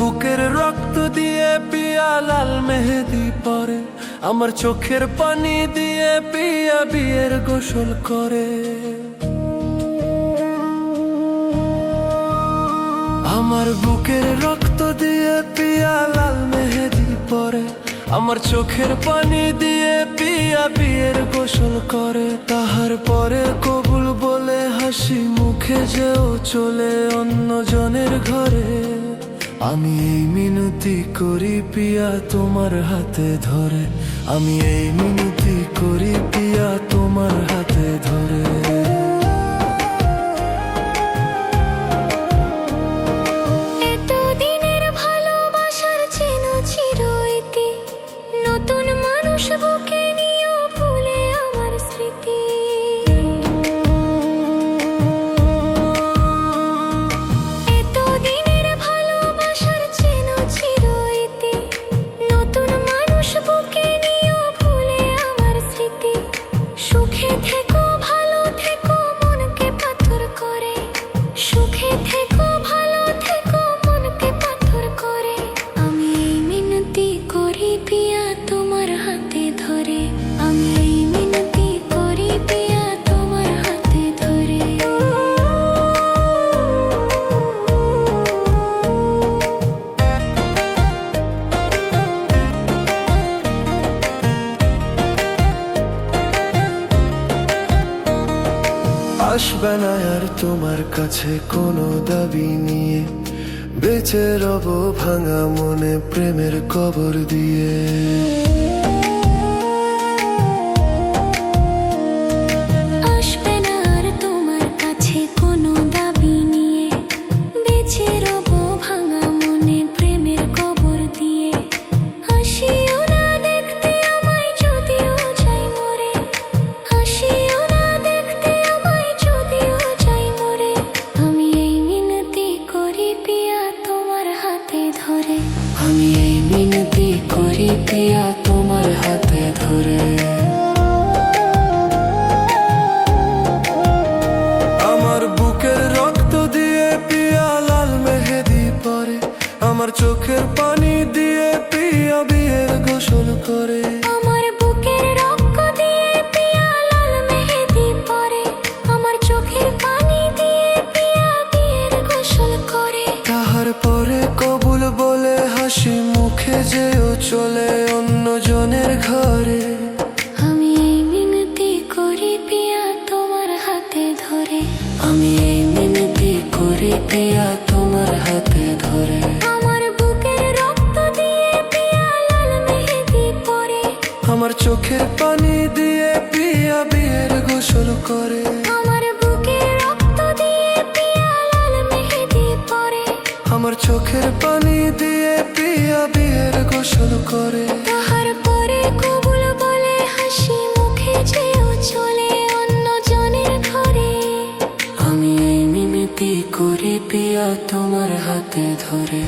বুকের রক্ত দিয়ে পিয়া লাল মেহেদি পরে, আমার চোখের পানি দিয়ে পিয়া বিয়ের গোসল করে। আমার বুকের রক্ত দিয়ে পিয়া লাল মেহেদি পরে, আমার চোখের পানি দিয়ে পিয়া বিয়ের গোসল করে। তাহার পরে কবুল বলে হাসি মুখে যেও চলে অন্য জনের ঘরে। আমি এই মিনতি করি পিয়া তোমার হাতে ধরে। আমি এই মিনতি করি পিয়া তোমার হাতে ধরে। ভালোবাসার নতুন মানুষ বুকে আসবে না আর তোমার কাছে কোনো দাবি নিয়ে, বেঁচে রব ভাঙা মনে প্রেমের কবর দিয়ে। আমি এই মিনতি করি পিয়া তোমার হাতে ধরে। আমার বুকের রক্ত দিয়ে পিয়া লাল মেহেদি পরে। আমার চোখের পানি দিয়ে পিয়া বিয়ের গোসল করে। করি পিয়া তোমার হাতে ধরে। আমার বুকের রক্ত দিয়ে পিয়া লাল মেহেদি পরে। আমার চোখের পানি দিয়ে পিয়া বিয়ের গোসল করে। আমার বুকের রক্ত দিয়ে পিয়া লাল মেহেদি পরে। আমার চোখের পানি দিয়ে পিয়া বিয়ের গোসল করে। তাহার পরে কবুল বলে হাসি মুখে যেও চলে। আমি